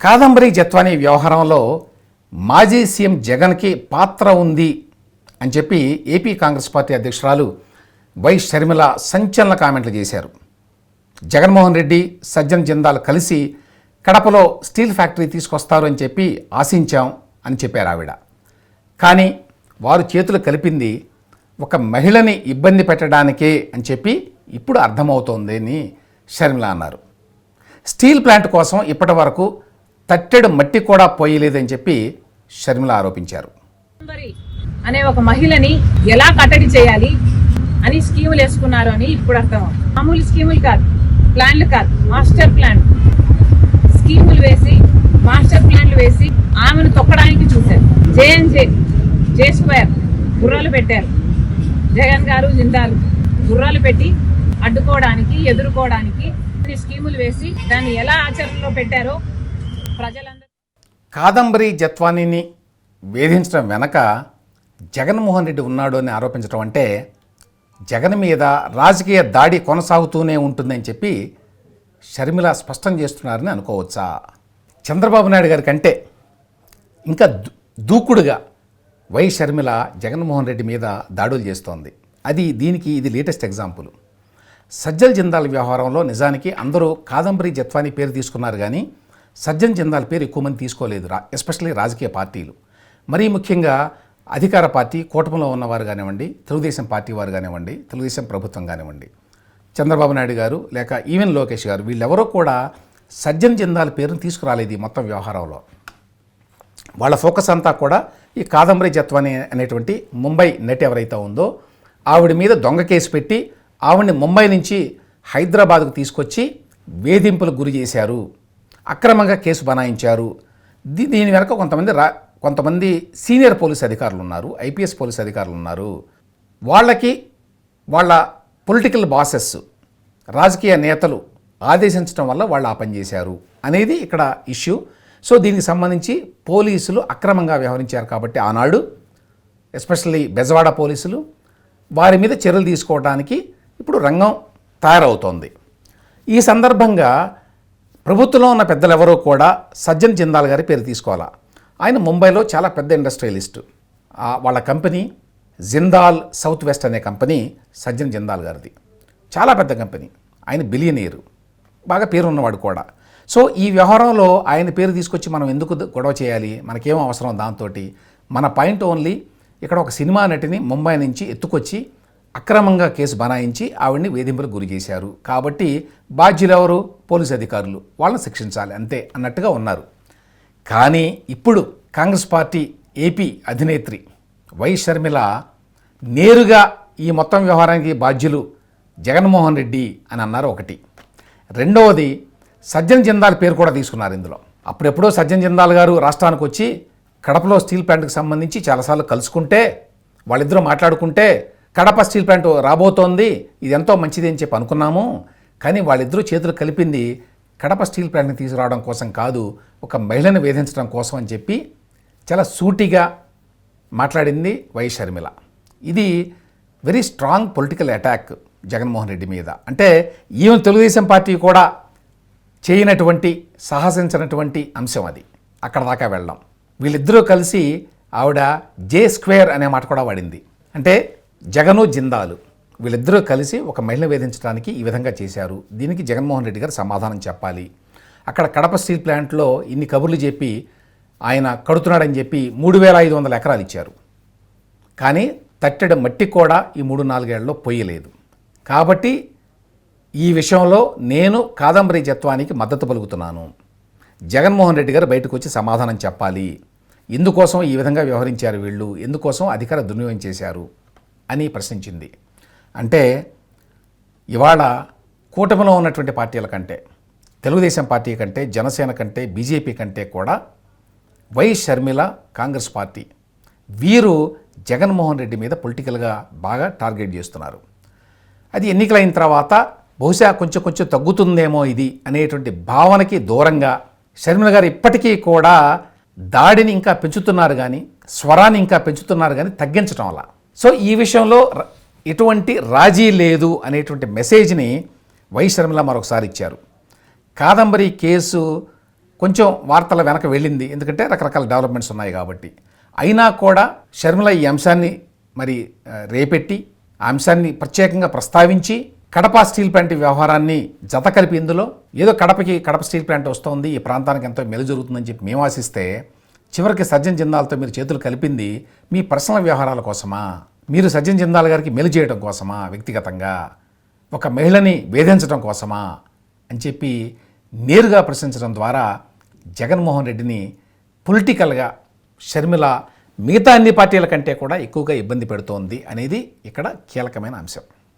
కాదంబరి జత్వానీ వ్యవహారంలో మాజీ సీఎం జగన్కి పాత్ర ఉంది అని చెప్పి ఏపీ కాంగ్రెస్ పార్టీ అధ్యక్షురాలు వై షర్మిల సంచలన కామెంట్లు చేశారు. జగన్మోహన్ రెడ్డి సజ్జన్ జిందాల్ కలిసి కడపలో స్టీల్ ఫ్యాక్టరీ తీసుకొస్తారు అని చెప్పి ఆశించాం అని చెప్పారు ఆవిడ. కానీ వారు చేతులు కలిపింది ఒక మహిళని ఇబ్బంది పెట్టడానికే అని చెప్పి ఇప్పుడు అర్థమవుతోంది అని షర్మిల అన్నారు. స్టీల్ ప్లాంట్ కోసం ఇప్పటి వరకు తట్టెడు మట్టి కూడా పోయలేదని చెప్పి షర్మిల ఆరోపించారు. అనే ఒక మహిళని ఎలా కట్టడి చేయాలి అని స్కీములు వేసుకున్నారు అని ఇప్పుడు అర్థం మామూలు స్కీములు కాదు ప్లాన్లు కాదు మాస్టర్ ప్లాన్. స్కీములు వేసి మాస్టర్ ప్లాన్లు వేసి ఆమెను తొక్కడానికి చూశారు. జేఎన్జే జే స్క్వేర్ గుర్రాలు పెట్టారు. జగన్ గారు జిందాలు. గుర్రాలు పెట్టి అడ్డుకోవడానికి ఎదుర్కోవడానికి కొన్ని స్కీములు వేసి దాన్ని ఎలా ఆచరణలో పెట్టారో కాదంబరి జత్వానీని వేధించడం వెనక జగన్మోహన్ రెడ్డి ఉన్నాడు అని ఆరోపించడం అంటే జగన్ మీద రాజకీయ దాడి కొనసాగుతూనే ఉంటుందని చెప్పి షర్మిల స్పష్టం చేస్తున్నారని అనుకోవచ్చా? చంద్రబాబు నాయుడు గారి కంటే ఇంకా దూ- దూకుడుగా వై షర్మిల జగన్మోహన్ రెడ్డి మీద దాడులు చేస్తోంది. అది దీనికి ఇది లేటెస్ట్ ఎగ్జాంపుల్. సజ్జల్ జిందాల్ వ్యవహారంలో నిజానికి అందరూ కాదంబరి జత్వానీ పేరు తీసుకున్నారు కానీ సజ్జన్ జిందాల్ పేరు ఎక్కువ మంది తీసుకోలేదు రా ఎస్పెషల్లీ రాజకీయ పార్టీలు. మరీ ముఖ్యంగా అధికార పార్టీ కూటమిలో ఉన్నవారు కానివ్వండి తెలుగుదేశం పార్టీ వారు కానివ్వండి తెలుగుదేశం ప్రభుత్వం కానివ్వండి. చంద్రబాబు నాయుడు గారు లేక ఈవెన్ లోకేష్ గారు వీళ్ళెవరూ కూడా సజ్జన్ జిందాల్ పేరును తీసుకురాలేదు ఈ మొత్తం వ్యవహారంలో. వాళ్ళ ఫోకస్ అంతా కూడా ఈ కాదంబరి జత్వాని అనేటువంటి ముంబై నటి ఎవరైతే ఉందో ఆవిడ మీద దొంగ కేసు పెట్టి ఆవిడని ముంబై నుంచి హైదరాబాద్కు తీసుకొచ్చి వేధింపులకు గురి చేశారు. అక్రమంగా కేసు బనాయించారు. దీ దీని వెనక కొంతమంది రా కొంతమంది సీనియర్ పోలీస్ అధికారులు ఉన్నారు ఐపీఎస్ పోలీస్ అధికారులు ఉన్నారు వాళ్ళకి వాళ్ళ పొలిటికల్ బాసెస్ రాజకీయ నేతలు ఆదేశించడం వల్ల వాళ్ళు ఆ పని చేశారు అనేది ఇక్కడ ఇష్యూ. సో దీనికి సంబంధించి పోలీసులు అక్రమంగా వ్యవహరించారు కాబట్టి ఆనాడు ఎస్పెషల్లీ బెజవాడ పోలీసులు వారి మీద చర్యలు తీసుకోవడానికి ఇప్పుడు రంగం తయారవుతోంది. ఈ సందర్భంగా ప్రభుత్వంలో ఉన్న పెద్దలు ఎవరో కూడా సజ్జన్ జిందాల్ గారి పేరు తీసుకోవాలా? ఆయన ముంబైలో చాలా పెద్ద ఇండస్ట్రియలిస్ట్. వాళ్ళ కంపెనీ జిందాల్ సౌత్ వెస్ట్ అనే కంపెనీ సజ్జన్ జిందాల్ గారిది. చాలా పెద్ద కంపెనీ. ఆయన బిలియనీరు. బాగా పేరు ఉన్నవాడు కూడా. సో ఈ వ్యవహారంలో ఆయన పేరు తీసుకొచ్చి మనం ఎందుకు గొడవ చేయాలి? మనకేం అవసరం దాంతో మన పాయింట్ ఓన్లీ ఇక్కడ ఒక సినిమా నటిని ముంబై నుంచి ఎత్తుకొచ్చి అక్రమంగా కేసు బనాయించి ఆవిడ్ని వేధింపులకు గురి చేశారు. కాబట్టి బాధ్యులు ఎవరు? పోలీసు అధికారులు. వాళ్ళని శిక్షించాలి. అంతే అన్నట్టుగా ఉన్నారు. కానీ ఇప్పుడు కాంగ్రెస్ పార్టీ ఏపీ అధినేత్రి వై షర్మిల నేరుగా ఈ మొత్తం వ్యవహారానికి బాధ్యులు జగన్మోహన్ రెడ్డి అని అన్నారు ఒకటి. రెండవది సజ్జన్ జిందాల్ పేరు కూడా తీసుకున్నారు ఇందులో. అప్పుడెప్పుడో సజ్జన్ జిందాల్ గారు రాష్ట్రానికి వచ్చి కడపలో స్టీల్ ప్లాంట్కి సంబంధించి చాలాసార్లు కలుసుకుంటే వాళ్ళిద్దరూ మాట్లాడుకుంటే కడప స్టీల్ ప్లాంట్ రాబోతోంది. ఇది ఎంతో మంచిది అని చెప్పి అనుకున్నాము. కానీ వాళ్ళిద్దరూ చేతులు కలిపింది కడప స్టీల్ ప్లాంట్ని తీసుకురావడం కోసం కాదు ఒక మహిళను వేధించడం కోసం అని చెప్పి చాలా సూటిగా మాట్లాడింది వై షర్మిల. ఇది very strong political attack Jaganmohan Reddy మీద. అంటే ఈవెన్ తెలుగుదేశం పార్టీ కూడా చేయనటువంటి సాహసించినటువంటి అంశం అది. అక్కడ దాకా వెళ్ళడం. వీళ్ళిద్దరూ కలిసి ఆవిడ జే స్క్వేర్ అనే మాట కూడా వాడింది. అంటే జగను జిందాలు. వీళ్ళిద్దరూ కలిసి ఒక మహిళ వేధించడానికి ఈ విధంగా చేశారు. దీనికి జగన్మోహన్ రెడ్డి గారు సమాధానం చెప్పాలి. అక్కడ కడప స్టీల్ ప్లాంట్లో ఇన్ని కబుర్లు చెప్పి ఆయన కడుతున్నాడని చెప్పి మూడు వేల ఐదు వందల ఎకరాలు ఇచ్చారు. కానీ తట్టెడ మట్టి కూడా ఈ మూడు నాలుగేళ్ళలో పోయలేదు కాబట్టి ఈ విషయంలో నేను కాదంబరి జత్వానికి మద్దతు పలుకుతున్నాను. జగన్మోహన్ రెడ్డి గారు బయటకు వచ్చి సమాధానం చెప్పాలి. ఎందుకోసం ఈ విధంగా వ్యవహరించారు వీళ్ళు. ఎందుకోసం అధికార దుర్వినియోగం చేశారు. అని ప్రశ్నించింది. అంటే ఇవాళ కూటమిలో ఉన్నటువంటి పార్టీల కంటే తెలుగుదేశం పార్టీ కంటే జనసేన కంటే బీజేపీ కంటే కూడా వై షర్మిల కాంగ్రెస్ పార్టీ వీరు జగన్మోహన్ రెడ్డి మీద పొలిటికల్గా బాగా టార్గెట్ చేస్తున్నారు. అది ఎన్నికలైన తర్వాత బహుశా కొంచెం కొంచెం తగ్గుతుందేమో ఇది అనేటువంటి భావనకి దూరంగా షర్మిల గారు ఇప్పటికీ కూడా దాడిని ఇంకా పెంచుతున్నారు కానీ స్వరాన్ని ఇంకా పెంచుతున్నారు కానీ తగ్గించడం వల్ల. సో ఈ విషయంలో ఎటువంటి రాజీ లేదు అనేటువంటి మెసేజ్ని వై శర్మిల మరొకసారి ఇచ్చారు. కాదంబరి కేసు కొంచెం వార్తల వెనక వెళ్ళింది. ఎందుకంటే రకరకాల డెవలప్మెంట్స్ ఉన్నాయి కాబట్టి. అయినా కూడా షర్మిల ఈ అంశాన్ని మరి రేపెట్టి ఆ అంశాన్ని ప్రత్యేకంగా ప్రస్తావించి కడప స్టీల్ ప్లాంట్ వ్యవహారాన్ని జత కలిపి ఇందులో ఏదో కడపకి కడప స్టీల్ ప్లాంట్ వస్తుంది ఈ ప్రాంతానికి ఎంతో మెలు జరుగుతుందని చెప్పి మేము ఆశిస్తే చివరికి సజ్జన్ జిందాల్తో మీరు చేతులు కలిపింది మీ పర్సనల్ వ్యవహారాల కోసమా? మీరు సజ్జన్ జిందాల్ గారికి మెలు చేయడం కోసమా వ్యక్తిగతంగా? ఒక మహిళని వేధించడం కోసమా? అని చెప్పి నేరుగా ప్రశ్నించడం ద్వారా జగన్మోహన్ రెడ్డిని పొలిటికల్గా షర్మిల మిగతా అన్ని పార్టీల కంటే కూడా ఎక్కువగా ఇబ్బంది పెడుతోంది అనేది ఇక్కడ కీలకమైన అంశం.